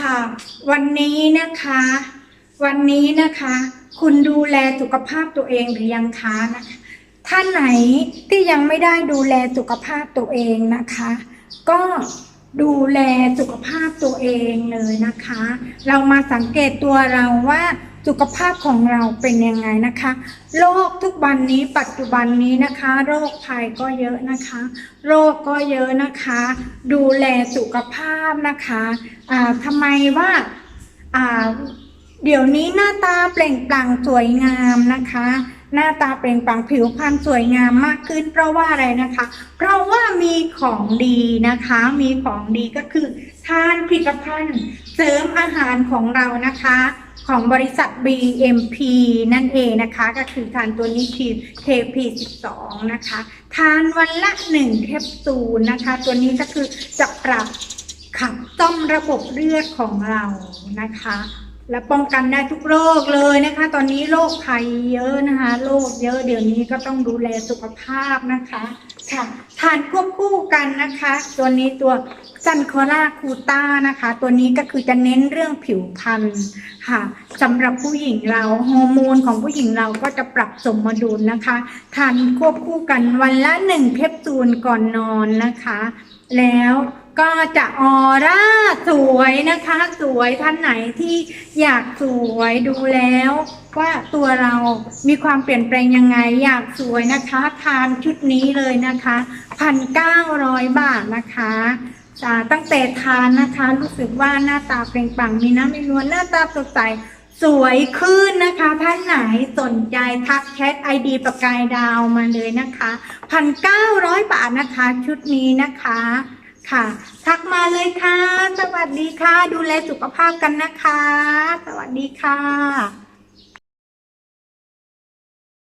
ค่ะ วันนี้นะคะ วันนี้นะคะ คุณดูแลสุขภาพตัวเองหรือยังคะนะคะท่านไหนที่ยังไม่ได้ดูแลสุขภาพตัวเองนะคะ ก็ดูแลสุขภาพตัวเองเลยนะคะ เรามาสังเกตตัวเราว่า สุขภาพของเราเป็นยังไงนะคะโรคทุกวันนี้ปัจจุบันนี้นะคะ โรคภัยก็เยอะนะคะ โรคก็เยอะนะคะ ดูแลสุขภาพนะคะอ่าทำไมว่าอ่าเดี๋ยวนี้หน้าตาเปล่งปลั่งสวยงามนะคะ หน้าตาเปล่งปลั่งผิวพรรณสวยงามมากขึ้น เพราะว่าอะไรนะคะ เพราะว่ามีของดีนะคะ มีของดีก็คือ ทานผลิตภัณฑ์เสริมอาหารของเรานะคะ ของบริษัท BMP นั่นเองนะคะ ก็คือทานตัวนี้คือ KP12 นะคะ ทานวันละ 1 แคปซูลนะคะ ตัวนี้ก็คือจะปรับขับต้อมระบบเลือดของเรานะคะ และป้องกันได้ทุกโรคเลยนะคะ ตอนนี้โรคภัยเยอะนะคะโรคเยอะเดี๋ยวนี้ก็ต้องดูแลสุขภาพนะคะค่ะทานควบคู่กันนะคะ ตัวนี้ตัว ซันโคล่าคูต้านะคะ ตัวนี้ก็คือจะเน้นเรื่องผิวพรรณค่ะสำหรับผู้หญิงเราฮอร์โมนของผู้หญิงเราก็จะปรับสมดุลนะคะ ทานควบคู่กันวันละหนึ่งแคปซูลก่อนนอนนะคะ แล้วก็จะออร่าสวยนะคะ สวยท่านไหนที่อยากสวยดูแล้ว ว่าตัวเรามีความเปลี่ยนแปลงยังไงอยากสวยนะคะ ทานชุดนี้เลยนะคะพันเก้าร้อยบาทนะคะ อ่าตั้งแต่ทานนะคะ รู้สึกว่าหน้าตาเปล่งปลั่งมีน้ำมีนวลหน้าตาสดใสสวยขึ้นนะคะ ท่านไหนสนใจทักแชทไอดีประกายดาวมาเลยนะคะพันเก้าร้อยบาทนะคะ ชุดนี้นะคะค่ะ ทักมาเลยค่ะ สวัสดีค่ะ ดูแลสุขภาพกันนะคะ สวัสดีค่ะ